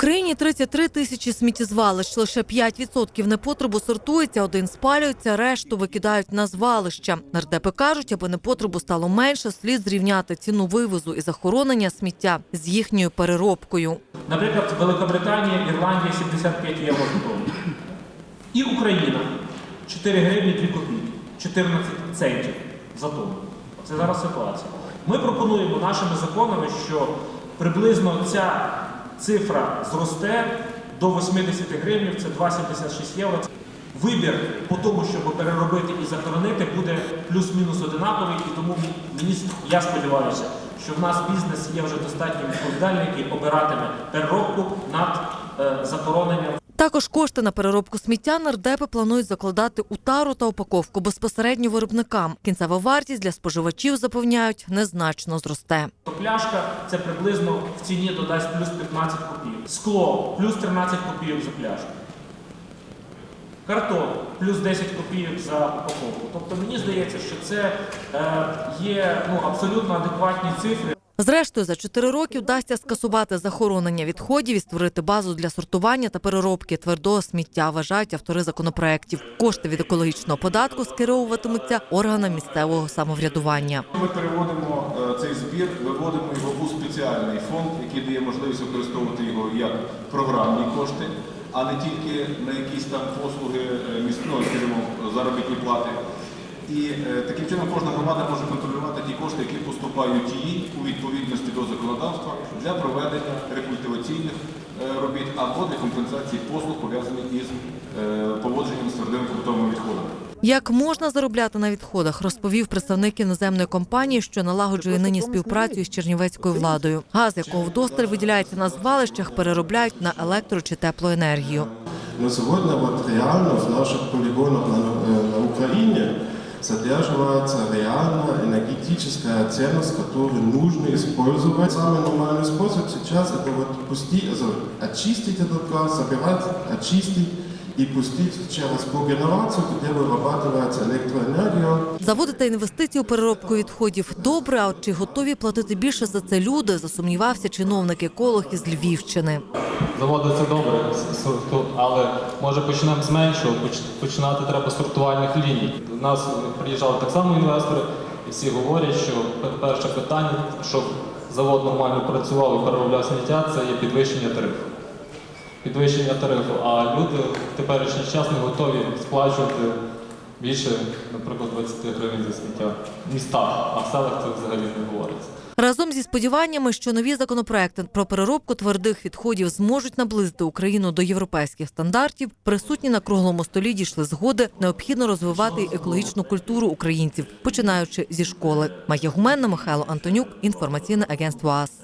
Україні 33 тисячі сміттєзвалищ. Лише 5% непотребу сортується, один спалюється, решту викидають на звалища. Нардепи кажуть, аби непотребу стало менше, слід зрівняти ціну вивозу і захоронення сміття з їхньою переробкою. Наприклад, Великобританія, Ірландія 75 євро за тонну. І Україна 4 гривні 2 копійки, 14 центів за тонну. Це зараз ситуація. Ми пропонуємо нашими законами, що приблизно ця цифра зросте до 80 гривень, це 2,76 євро. Вибір по тому, щоб переробити і захоронити, буде плюс-мінус одинаковий, і тому мені я сподіваюся, що в нас бізнес є вже достатньо відповідальний, який обиратиме переробку над е, захороненням. Також кошти на переробку сміття нардепи планують закладати у тару та упаковку безпосередньо виробникам. Кінцева вартість для споживачів запевняють незначно зросте. Пляшка це приблизно в ціні додасть плюс 15 копійок. Скло плюс 13 копійок за пляшку. Картон плюс 10 копійок за упаковку. Тобто мені здається, що це е, є ну, абсолютно адекватні цифри. Зрештою, за чотири роки вдасться скасувати захоронення відходів і створити базу для сортування та переробки твердого сміття, вважають автори законопроєктів. Кошти від екологічного податку скеровуватимуться органам місцевого самоврядування. Ми переводимо е, цей збір, виводимо його у спеціальний фонд, який дає можливість використовувати його як програмні кошти, а не тільки на якісь там послуги е, міської, скажімо, заробітні плати. І е, таким чином кожна громада може контролювати ті кошти, які поступають їй у відповідності до законодавства для проведення рекультиваційних е, робіт або для компенсації послуг, пов'язаних із е, поводженням з твердими побутовими відходами. Як можна заробляти на відходах, розповів представник іноземної компанії, що налагоджує нині співпрацю із чернівецькою владою. Газ, якого вдосталь виділяється на звалищах, переробляють на електро чи теплоенергію. Но сегодня вот реально в наших полигонах на, на Украине задерживается реально энергетическая ценность, которую нужно использовать. Самый нормальный способ сейчас это вот пустить, also очистить этот газ, собирать, очистить и пустить через когенерацию, где вырабатывается электроэнергия. Заводити інвестиції у переробку відходів добре. А от чи готові платити більше за це люди? Засумнівався чиновник еколог із Львівщини. Заводи це добре, с- сорту- але може почнемо з меншого, поч- починати треба з сортувальних ліній. До нас приїжджали так само інвестори, і всі говорять, що пер- перше питання, щоб завод нормально працював і переробляв сміття, це є підвищення тарифу. Підвищення тарифу, а люди в теперішній час не готові сплачувати більше, наприклад, 20 гривень за сміття в містах, а в селах це взагалі не говориться. Разом зі сподіваннями, що нові законопроекти про переробку твердих відходів зможуть наблизити Україну до європейських стандартів, присутні на круглому столі дійшли згоди. Необхідно розвивати екологічну культуру українців, починаючи зі школи. Майя Гуменна, Михайло Антонюк, інформаційне агентство АС.